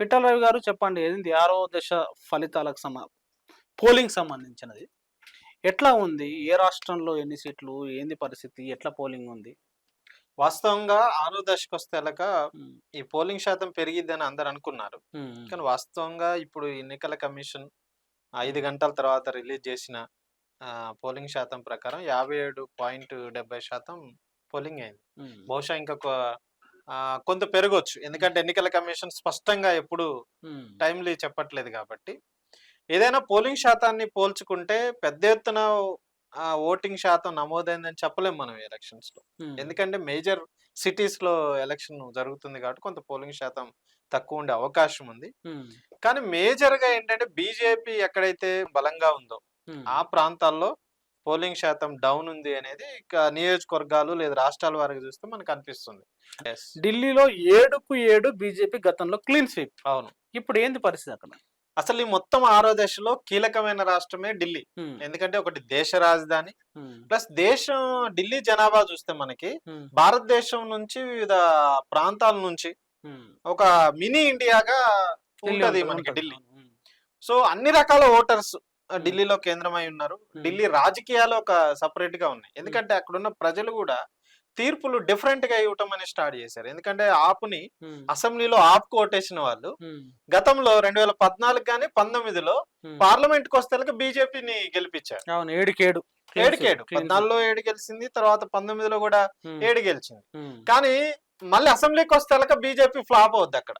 పిట్టల రవి గారు చెప్పండి ఏంది ఆరో దశ ఫలితాలకు సంబ పోలింగ్ సంబంధించినది. ఎట్లా ఉంది? ఏ రాష్ట్రంలో ఎన్ని సీట్లు? ఏంది పరిస్థితి? ఎట్లా పోలింగ్ ఉంది? వాస్తవంగా ఆరో దశకు వస్తే ఎలక ఉమ్, ఈ పోలింగ్ శాతం పెరిగిద్దని అందరు అనుకున్నారు. కానీ వాస్తవంగా ఇప్పుడు ఎన్నికల కమిషన్ ఐదు గంటల తర్వాత రిలీజ్ చేసిన పోలింగ్ శాతం ప్రకారం యాభై ఏడు పాయింట్ డెబ్బై శాతం పోలింగ్ అయింది. బహుశా ఇంకా కొ- ఆ, కొంత పెరగొచ్చు. ఎందుకంటే ఎన్నికల కమిషన్ స్పష్టంగా ఎప్పుడు టైంలీ చెప్పట్లేదు కాబట్టి. ఏదైనా పోలింగ్ శాతాన్ని పోల్చుకుంటే పెద్ద ఎత్తున ఓటింగ్ శాతం నమోదైందని చెప్పలేం మనం ఎలక్షన్స్లో ఎందుకంటే మేజర్ సిటీస్లో ఎలక్షన్ జరుగుతుంది కాబట్టి కొంత పోలింగ్ శాతం తక్కువ ఉండే అవకాశం ఉంది. కానీ మేజర్గా ఏంటంటే బీజేపీ ఎక్కడైతే బలంగా ఉందో ఆ ప్రాంతాల్లో పోలింగ్ శాతం డౌన్ ఉంది అనేది ఇక నియోజకవర్గాలు లేదా రాష్ట్రాల వారికి చూస్తే మనకు అనిపిస్తుంది. ఢిల్లీలో ఏడుకు ఏడు బీజేపీ గతంలో క్లీన్ స్వీప్. అవును. ఇప్పుడు ఏంది పరిస్థితి అక్కడ? అసలు ఈ మొత్తం ఆరో దశలో కీలకమైన రాష్ట్రమే ఢిల్లీ. ఎందుకంటే ఒకటి దేశ రాజధాని ప్లస్ దేశం ఢిల్లీ జనాభా చూస్తే మనకి భారతదేశం నుంచి వివిధ ప్రాంతాల నుంచి. ఒక మినీ ఇండియాగా ఉంటది మనకి. ఢిల్లీ. సో అన్ని రకాల ఓటర్స్ ఢిల్లీలో కేంద్రమై ఉన్నారు. ఢిల్లీ రాజకీయాలు ఒక సపరేట్గా ఉన్నాయి. ఎందుకంటే అక్కడున్న ప్రజలు కూడా తీర్పులు డిఫరెంట్గా ఇవ్వటం అని స్టార్ట్ చేశారు. ఎందుకంటే ఆపుని అసెంబ్లీలో ఆపుకు ఓటేసిన వాళ్ళు గతంలో రెండు వేల పద్నాలుగు కానీ పంతొమ్మిదిలో. పార్లమెంట్కి వస్తే బీజేపీని గెలిపించారు. అవును ఏడుకేడు. ఏడుకేడు. పద్నాలుగులో ఏడు గెలిచింది తర్వాత పంతొమ్మిదిలో కూడా ఏడు గెలిచింది. కానీ మళ్ళీ అసెంబ్లీకి వస్తే బీజేపీ ఫ్లాప్ అవుద్ది అక్కడ.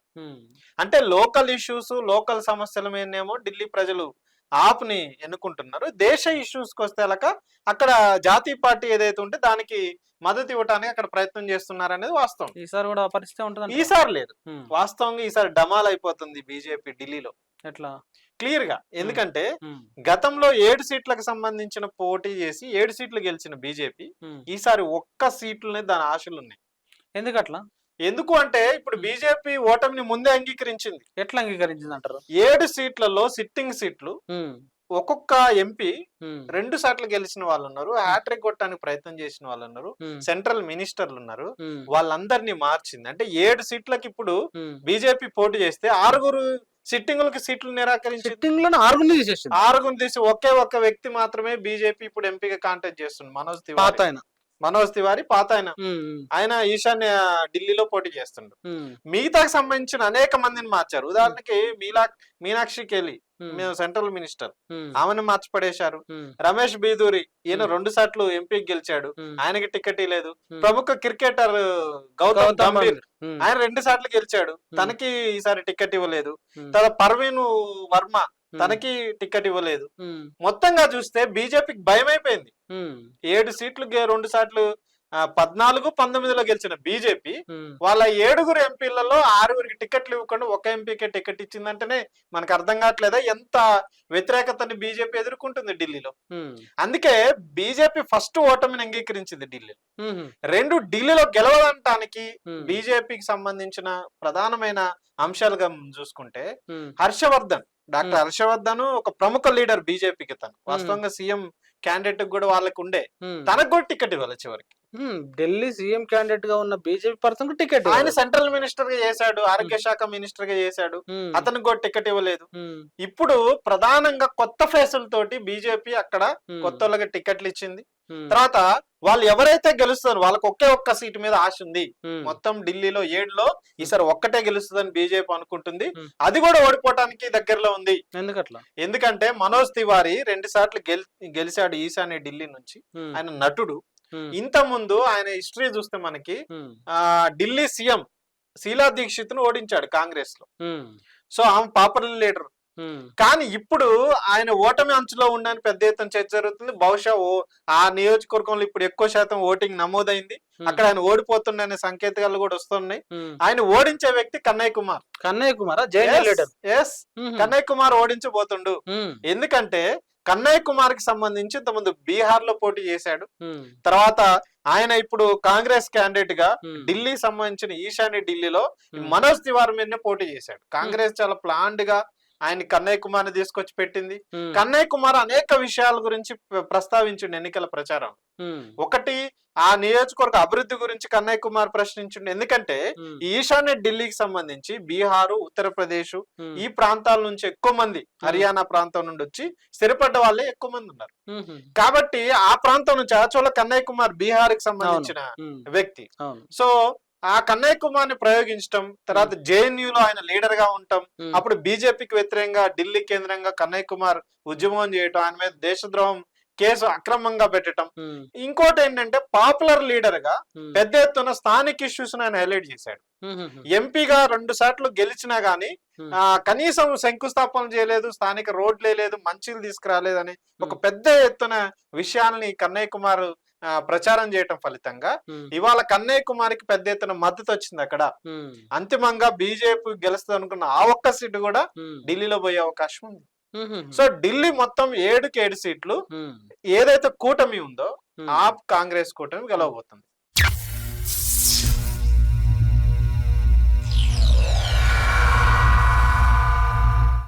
అంటే లోకల్ ఇష్యూస్ లోకల్ సమస్యల మీదనేమో ఢిల్లీ ప్రజలు ఆప్ని ఎన్నుకుంటున్నారు. దేశ ఇష్యూస్కి వస్తే ఎలక అక్కడ జాతీయ పార్టీ ఏదైతే ఉంటే దానికి మద్దతు ఇవ్వడానికి అక్కడ ప్రయత్నం చేస్తున్నారు అనేది వాస్తవం. ఈసారి కూడా పరిస్థితి ఉంటుంది ఈసారి లేదు. వాస్తవంగా ఈసారి డమాల్ అయిపోతుంది బీజేపీ ఢిల్లీలో. ఎట్లా? క్లియర్గా ఎందుకంటే గతంలో ఏడు సీట్లకు సంబంధించిన పోటీ చేసి ఏడు సీట్లు గెలిచిన బీజేపీ. ఈసారి ఒక్క సీట్లనే దాని ఆశలు ఉన్నాయి ఎందుకు అట్లా ఎందుకు అంటే ఇప్పుడు బీజేపీ ఓటమిని ముందే అంగీకరించింది. ఎట్లా అంగీకరించింది అంటారు? ఏడు సీట్లలో సిట్టింగ్ సీట్లు ఉమ్, ఒక్కొక్క ఎంపీ ఉమ్, రెండు సార్లు గెలిచిన వాళ్ళు ఉన్నారు హ్యాట్రిక్ కొట్టడానికి ప్రయత్నం చేసిన వాళ్ళు ఉన్నారు సెంట్రల్ మినిస్టర్లు ఉన్నారు. వాళ్ళందరినీ మార్చింది. అంటే ఏడు సీట్లకి ఇప్పుడు. బీజేపీ పోటీ చేస్తే ఆరుగురు సిట్టింగులకి సీట్లు నిరాకరించి సిట్టింగ్లో ఆరుగురిని తీసేసింది. ఆరుగురు తీసి ఒకే ఒక్క వ్యక్తి మాత్రమే బీజేపీ ఇప్పుడు ఎంపీగా కాంటాక్ట్ చేస్తుంది మనోజ్ తివారీ. మనోజ్ తివారీ పాత ఆయన. ఆయన ఈశాన్య ఢిల్లీలో పోటీ చేస్తుండు. మిగతాకి సంబంధించిన అనేక మందిని మార్చారు. ఉదాహరణకి మీలా మీనాక్షి కేలి మేము సెంట్రల్ మినిస్టర్. ఆమెను మార్చి పడేశారు రమేష్ బీదూరి ఈయన. రెండు సార్లు ఎంపీకి గెలిచాడు. ఆయనకి టికెట్ లేదు. ప్రముఖ క్రికెటర్ గౌతమ్ గంభీర్ ఆయన రెండు సార్లు గెలిచాడు. తనకి ఈసారి టికెట్ ఇవ్వలేదు. తర్వాత పర్వీన్ వర్మ తనకి టికెట్ ఇవ్వలేదు. మొత్తంగా చూస్తే బీజేపీకి భయం అయిపోయింది ఏడు సీట్లు రెండు సార్లు పద్నాలుగు పంతొమ్మిదిలో గెలిచిన బీజేపీ వాళ్ళ ఏడుగురు ఎంపీలలో ఆరుగురికి టికెట్లు ఇవ్వకుండా ఒక ఎంపీకే టికెట్ ఇచ్చిందంటేనే మనకు అర్థం కావట్లేదా? ఎంత వ్యతిరేకతని బీజేపీ ఎదుర్కొంటుంది ఢిల్లీలో. అందుకే బీజేపీ ఫస్ట్ ఓటమిని అంగీకరించింది ఢిల్లీ. ఉమ్, రెండు ఢిల్లీలో గెలవడానికి బీజేపీకి సంబంధించిన ప్రధానమైన అంశాలుగా చూసుకుంటే హర్షవర్ధన్ డాక్టర్ హర్షవర్ధన్ ఒక ప్రముఖ లీడర్ బీజేపీకి తను. వాస్తవంగా సీఎం క్యాండిడేట్ కూడా వాళ్ళకి ఉండే. తనకు కూడా టికెట్ ఇవ్వాలి చివరికి. ఢిల్లీ సీఎం క్యాండిడేట్గా ఉన్న బీజేపీ పర్సన్ టికెట్ ఆయన సెంట్రల్ మినిస్టర్గా చేశాడు ఆరోగ్య శాఖ మినిస్టర్గా చేశాడు అతనికి కూడా టికెట్ ఇవ్వలేదు. ఇప్పుడు ప్రధానంగా కొత్త ఫేసులతోటి బీజేపీ అక్కడ కొత్త టికెట్లు ఇచ్చింది. తర్వాత వాళ్ళు ఎవరైతే గెలుస్తారో వాళ్ళకి ఒకే ఒక్క సీటు మీద ఆశ ఉంది. మొత్తం ఢిల్లీలో ఏడులో ఈసారి ఒక్కటే గెలుస్తుందని బీజేపీ అనుకుంటుంది. అది కూడా ఓడిపోవటానికి దగ్గరలో ఉంది. ఎందుకట్లా? ఎందుకంటే మనోజ్ తివారీ రెండు సార్లు గెల్ గెలిచాడు ఈశాన్య ఢిల్లీ నుంచి. ఆయన నటుడు. ఇంత ముందు ఆయన హిస్టరీ చూస్తే మనకి ఆ ఢిల్లీ సీఎం శీలా దీక్షిత్ను ఓడించాడు కాంగ్రెస్లో సో ఆమె పాపులర్ లీడర్. కానీ ఇప్పుడు ఆయన ఓటమి అంచులో ఉండని పెద్ద ఎత్తున చర్చ జరుగుతుంది. బహుశా ఆ నియోజకవర్గంలో ఇప్పుడు ఎక్కువ శాతం ఓటింగ్ నమోదైంది. అక్కడ ఆయన ఓడిపోతుండనే సంకేతాలు కూడా వస్తున్నాయి. ఆయన ఓడించే వ్యక్తి కన్నయ్య కుమార్. కన్నయ్య కుమారా? ఎస్ కన్నయ్య కుమార్ ఓడించబోతుండు. ఎందుకంటే కన్నయ్య కుమార్కి సంబంధించి ఇంతకుముందు బీహార్లో పోటీ చేశాడు. తర్వాత ఆయన ఇప్పుడు కాంగ్రెస్ క్యాండిడేట్గా ఢిల్లీ సంబంధించిన ఈశాన్య ఢిల్లీలో మనోజ్ తివారీ మీదనే పోటీ చేశాడు. కాంగ్రెస్ చాలా ప్లాన్డ్గా ఆయన కన్నయ్య కుమార్ తీసుకొచ్చి పెట్టింది. కన్నయ్య కుమార్ అనేక విషయాల గురించి ప్ర- ప్రస్తావించిండు ఎన్నికల ప్రచారం. ఒకటి ఆ నియోజకవర్గ అభివృద్ధి గురించి కన్నయ్య కుమార్ ప్రశ్నించిండు. ఎందుకంటే ఈశాన్య ఢిల్లీకి సంబంధించి బీహారు ఉత్తరప్రదేశ్ ఈ ప్రాంతాల నుంచి ఎక్కువ మంది హర్యానా ప్రాంతం నుండి వచ్చి స్థిరపడ్డ వాళ్ళే ఎక్కువ మంది ఉన్నారు. కాబట్టి ఆ ప్రాంతం నుంచి ఆచోళ కన్నయ్య కుమార్ బీహార్కి సంబంధించిన వ్యక్తి. సో ఆ కన్నయ్య కుమార్ని ప్రయోగించడం తర్వాత జేఎన్యూ లో ఆయన లీడర్గా ఉండటం. అప్పుడు బీజేపీకి వ్యతిరేకంగా ఢిల్లీ కేంద్రంగా కన్నయ్య కుమార్ ఉద్యమం చేయటం ఆయన మీద దేశద్రోహం కేసు అక్రమంగా పెట్టడం. ఇంకోటి ఏంటంటే పాపులర్ లీడర్గా. పెద్ద ఎత్తున స్థానిక ఇష్యూస్ ఆయన హైలైట్ చేశాడు. ఎంపీగా రెండు సార్లు గెలిచినా గానీ. ఆ కనీసం శంకుస్థాపన చేయలేదు స్థానిక రోడ్లే లేదు మంచిలు తీసుకురాలేదని ఒక. పెద్ద ఎత్తున విషయాల్ని కన్నయ్య కుమార్ ప్రచారం చేయటం ఫలితంగా. ఇవాళ కన్నయ్య కుమార్కి పెద్ద ఎత్తున మద్దతు వచ్చింది అక్కడ. అంతిమంగా బీజేపీ గెలుస్తుంది అనుకున్న ఆ ఒక్క సీటు కూడా. ఢిల్లీలో పోయే అవకాశం ఉంది. సో ఢిల్లీ మొత్తం ఏడుకి ఏడు సీట్లు. ఏదైతే కూటమి ఉందో. ఆప్ కాంగ్రెస్ కూటమి గెలవబోతుంది